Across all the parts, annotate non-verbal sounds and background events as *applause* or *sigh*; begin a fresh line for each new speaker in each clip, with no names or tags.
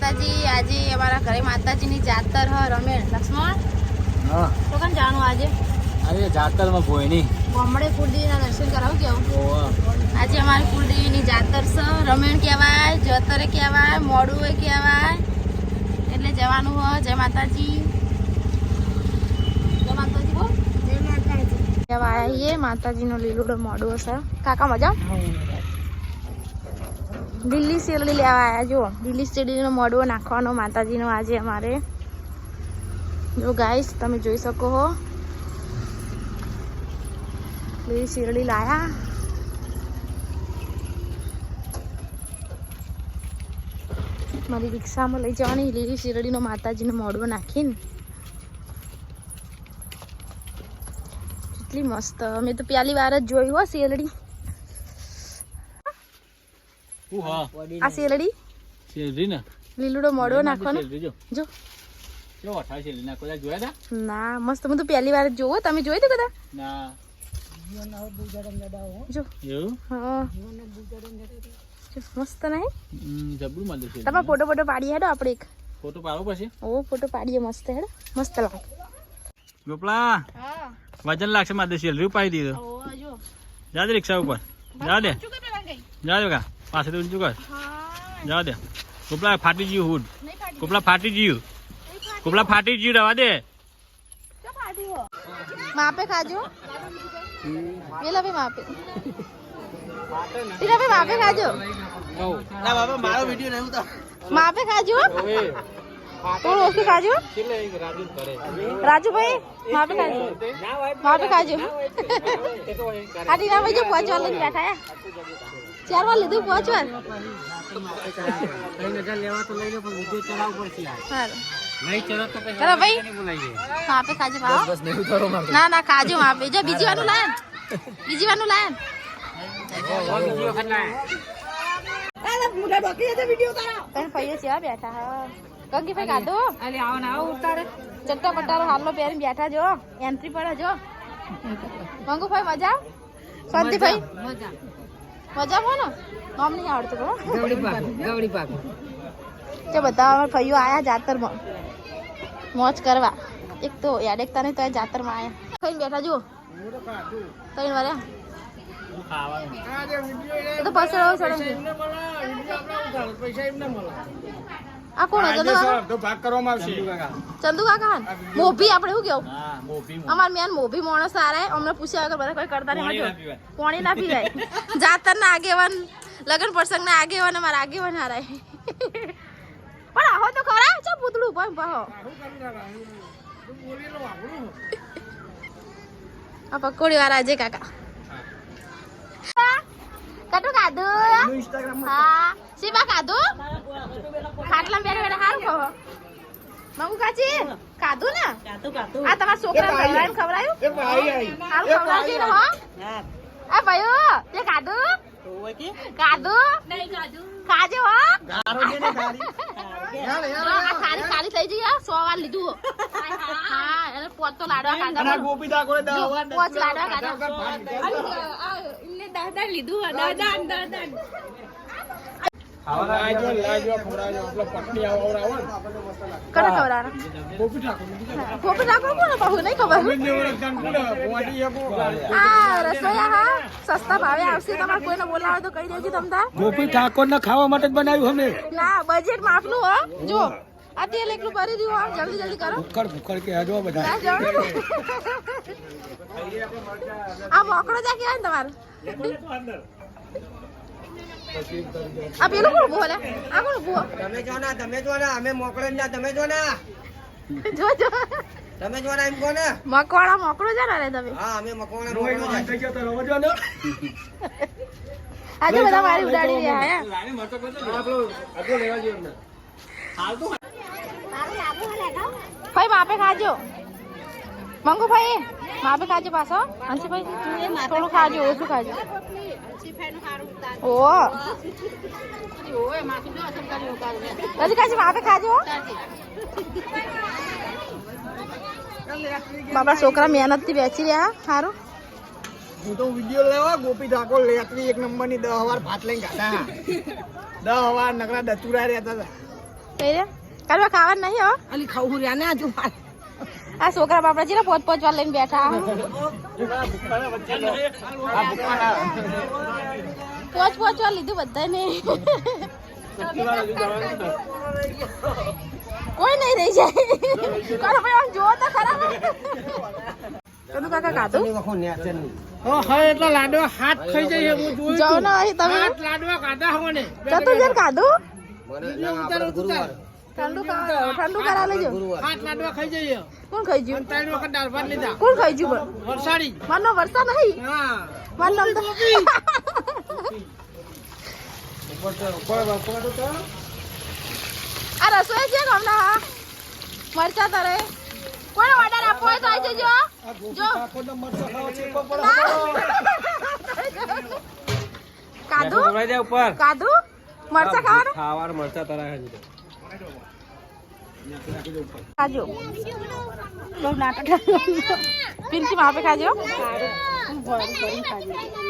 માતાજી આજે અમારા ઘરે માતાજીની જાતર હ રમેણ લક્ષ્મણ?
હા.
તો કન જાણો આજે?
અરે જાતરમાં ભોયની.
ગામડે કુળદેવીના દર્શન કરાવું કેવું આજે અમારી કુળદેવીની જાતર છે રમેણ કહેવાય જતરે કહેવાય મોડું એ કહેવાય. એટલે જવાનું હો. જય માતાજી. જય માતાજી બોલ કહેવાય એ માતાજીનો લીલુડો મોડું હશે. કાકા મજા દિલ્હી શેરડી લેવા આવ્યા જો દિલ્હી શેરડીનો મોડવો નાખવાનો માતાજીનો આજે અમારે. જો ગાઈસ તમે જોઈ શકો હો. લીલી શેરડી લાયા. મારી રિક્ષામાં લઈ જવાની. લીલી શેરડીનો માતાજીનો મોડવો નાખીને. કેટલી મસ્ત. મેં તો પહેલી વાર જ જોયું હો શેરડી. આ શેરડી?
શેરડી ને?
લીલુડો મોડો નાખવાનો?
જો.
જો.
કેવો થાય શેરડી? નાખો ત્યાં જોયા હતા
ના મસ્ત. હું તો પહેલી વાર જોવો. તમે જોઈ તો કદા
ના.
જો.
એવું?
હા. મસ્ત નહીં
જબરું મળે છે.
તમે ફોટો ફોટો પાડીએ હેડો આપણે એક.
ફોટો પાડવો પડશે
ઓ ફોટો પાડીએ મસ્ત હેડો. મસ્ત લાગે.
ગોપલા
હા.
વજન લાગશે મારે શેરડી પાડી દીધો.
જા.
દે રિક્ષા ઉપર. જા દે. જા દે કા. પાસે તો ઊંચું કર જવા દે કુપલા ફાટી ગયું હુડ કુપલા ફાટી ગયું કુપલા ફાટી ગયું રવા દે
માપે ખાજો પેલા ભી માપે પેલા ભી માપે ખાજો
ના બાબા મારો વિડિયો નહીં ઉતાર
માપે ખાજો થોડું ઓછું ખાજો. રાજુભાઈ માપે ખાજો. માપે ખાજો. આટી ના ભાઈ જો પાંચ વાર લઈને બેઠા ચાર વાર લીધું પાંચ વાર સારું. ચલો ભાઈ. માપે ખાજો ભાવ. ના ના ખાજો માપે જો બીજી વાનું લાયન બીજી વાનું લાયન તને પૈયો બેઠા હા. બેઠા આવો ના આવો ઉતારે. ચટ્ટા પટ્ટારો હાલો પહેરીને બેઠા જો. એન્ટ્રી પડે જો કંકુભાઈ ભાઈ મજા? શાંતિભાઈ મજા મજા. મો ને? નામ નહીં આવડતું પાક જો બધા અમારા ભાઈઓ આયા જાતરમાં. મોજ કરવા. એક તો યાદેકતા નહીં તો આ જાતરમાં આયા. ખાઈને બેઠા જો કઈ વારે તો પૈસા એમને સડે આ કોણ? ચંદુ કાકા
તો? ભાગ કરવામાં આવશે.
ચંદુ કાકા. મોભી આપણે શું કેવું?
હા મોભી
અમાર મેન મોભી માણસ સારા હે. અમને પૂછ્યા વગર બધા કોઈ કરતા નહીં
પાણી ના. પીવાય.
જાતર ના આગેવાન લગન પ્રસંગ ના આગેવાન અમારા આગેવાન હારાય પણ આહો તો ખરા. છે પૂતળું પણ પાહો. આ પકોડી વાળા છે કાકા કટુ કાધું? હા. સીબા કાધું? ખાટલા બેઠા બેઠા હારું કહો મંગુ કાચી? કાધું ને? આ તમારા છોકરા ખવડાવીને ખવડાયું હારું ખવડાવજો ને હો. આ ભાઈઓ તે કાધું? કાધું? ખાજો હો. જો, આ ખાલી ખાલી થઈ જઈ હો. સો વાર લીધું હો. હા એને પોત તો લાડવા
ગોપી
લાડવા? ગોપી ઠાકોર કોને બહુ નહીં ખબર. આ રસોઈયા હા સસ્તા ભાવે આવશે. તમારે કોઈને બોલાવે તો કહી દેજો તમને.
ગોપી ઠાકોર ને ખાવા માટે જ બનાવ્યું અમે
ના બજેટ માપનું હો. જો આ તેલ એકલું ભરી દીધું જલ્દી જલ્દી કરો.
ભૂખડ ભૂખડ કે હજુ બધા. *laughs*
આ મોકળો જા કેવાય ને તમારું? આ પેલું કોણ બોલે આ કોણ ભૂવો
તમે જો ના તમે જો ના અમે મોકળે ના તમે જો ના.
જો જો.
તમે જો ના એમ કો ને.
મકવાડા મોકળો છે ને તમે.
હા અમે મકવાણા મોકલો
આજે બધા મારી ઉડાડી રહ્યા હે. ભાઈ માપે ખાજો. મંગુ ભાઈ માપે ખાજો પાછો. હંસીભાઈ થોડું ખાજો ઓછું ખાજો. ઓ. હજી કાચી માપે ખાજો. બાબા છોકરા મહેનતથી બેસી રહ્યા સારું
હું તો વીડિયો લેવા ગોપી ઠાકોર લેતરી એક નંબરની દહ વાર ભાત લઈને ખાતા દહ વાર નકરા દચુરા રહેતા હતા.
કઈ રે કાલવા ખાવા નહીં હો.
અલી ખાવું રહ્યા ને આજુ
આ છોકરા બાપડા છે ને પોત પોત વાર લઈને બેઠા. પોચ પોચ વાર લીધું બધાને કોઈ નહીં રહી જાય. કાલો ભાઈ આમ જોવો તો ખરાબ કદુ કાકા ખાધું
હા એટલા લાડવા હાથ ખાઈ જાય હું જોયું
જાઓ ને તમે.
લાડવા ખાધા હોને
જતું જેમ ખાધું
ઉતાર ઉતાર
ઠંડુ ઠંડુ કરા લેજો.
હાથ લાડવા ખાઈ જઈએ.
કોણ ખાઈ ગયું?
ત્રણ વખત દાળ ભાત લીધા.
કોણ ખાઈ ગયું?
વરસાડી.
મારનો વરસાદ નહીં
હા.
મારનો તો આ રસોઈ છે કે હમણાં હા મરચા તારે. કોણ ઓર્ડર આપો હોય તો આવી જજો. જો. કાદુ?
ઉપર.
કાધું મરચા ખાવાનું?
ખાવાનું મરચા તરા
ખાજો બહુ નાટક પિંકી માપે ખાજો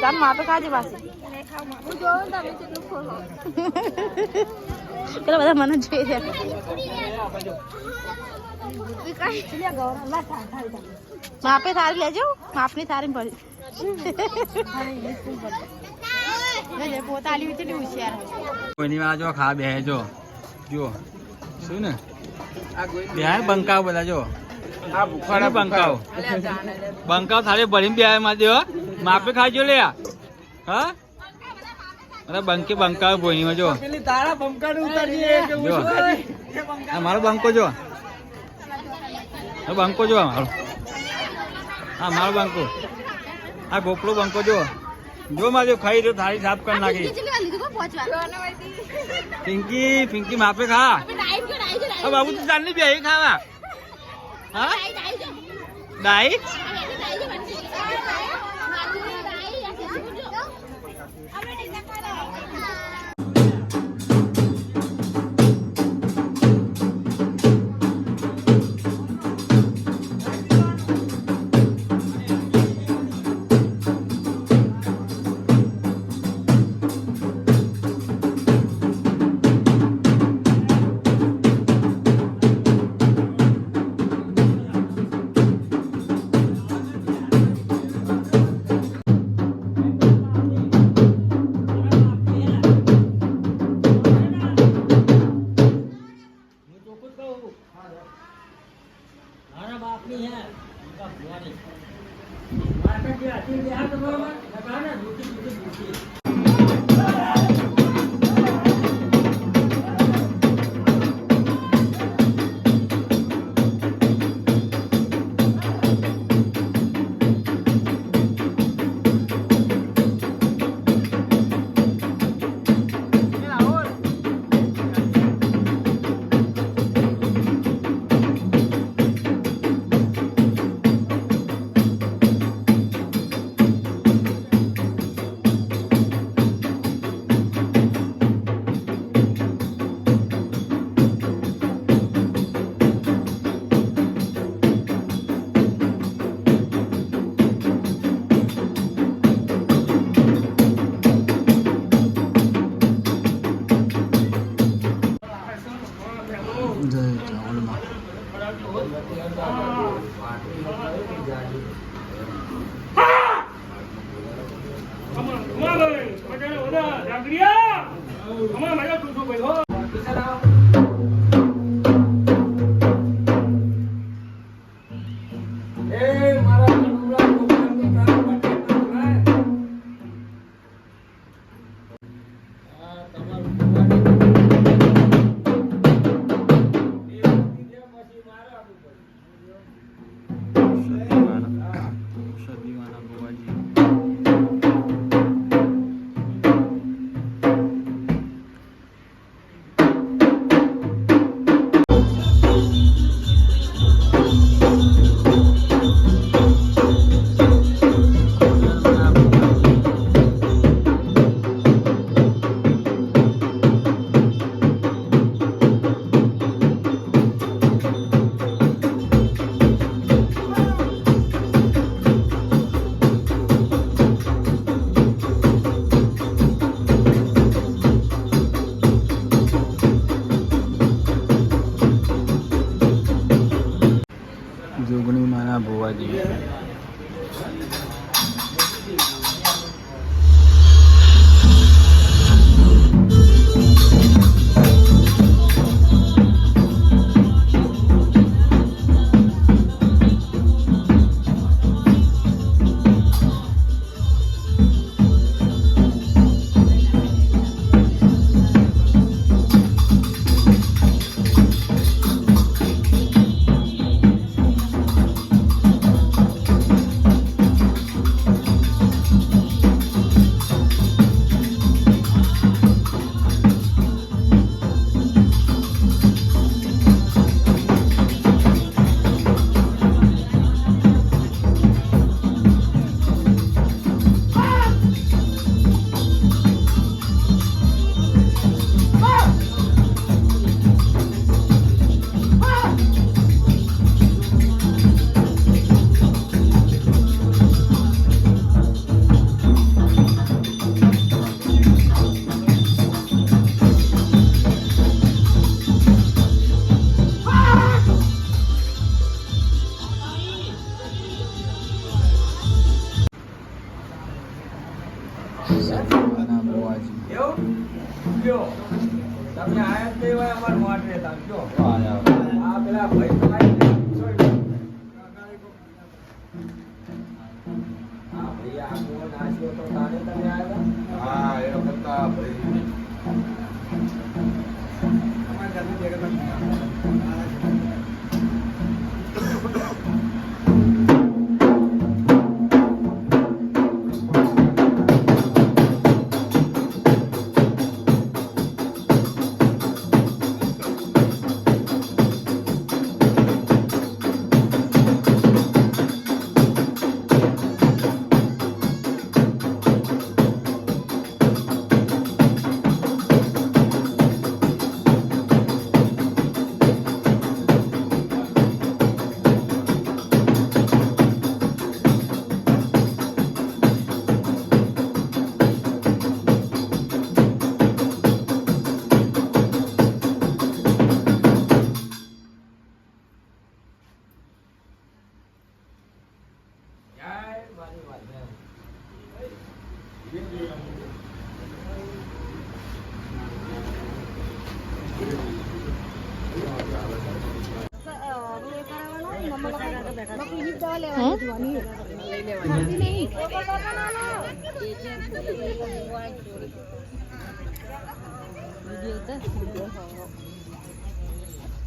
ચાલ માપે ખાજો પાછી પેલા બધા મને જોઈ રહ્યા માપે થારી લેજો માપની થારી પડી પોતાલી ઉતરી હોશિયાર
કોઈની વાર જો ખા બે જો જો શું ને બેહાર બંકાવ બધા જો. બંકાવ? બંકાવ થાળી ભરીને બે માં દેવો માપે ખાજો લે હા? અરે બંકી બંકાવ ભોઈમાં જો.
તારા
મારો બંકો જો. બંકો જો આ મારો હા મારો બંકો. આ ગોપડો બંકો જો. જો મારે ખાઈ રહ્યો થાળી સાફ કરી નાખી. પિંકી પિંકી માપે ખા. હા બાબુ તું ચાલની બે ખાવા હા ડાઈ સદીવાના
Hey.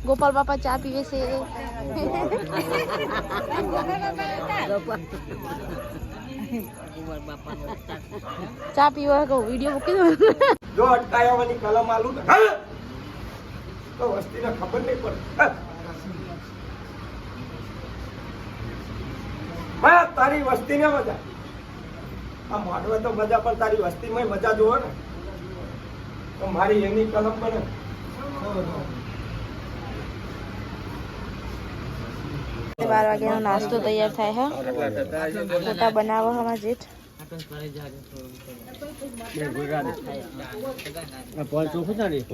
ગોપાલ બાપા ચા પીવે છે. ચા પીવા કહું વીડિયો મૂકી દો
જો અટકાયાવાની કલમ આલું તો વસ્તીને ખબર નહીં પડે. તારી વસ્તીને મજા આ માંડવે તો મજા પણ તારી વસ્તીમાં મજા જુઓ ને તો મારી એની કલમ બને
બાર વાગ્યાનો નાસ્તો તૈયાર થાય હે મોટા બનાવો હમણાં જેઠ પહોંચું છું ને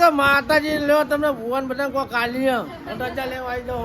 ટકા માતાજી લેવા તમને ભુવન બધા કોઈ કાઢી રજા લેવા આવી દો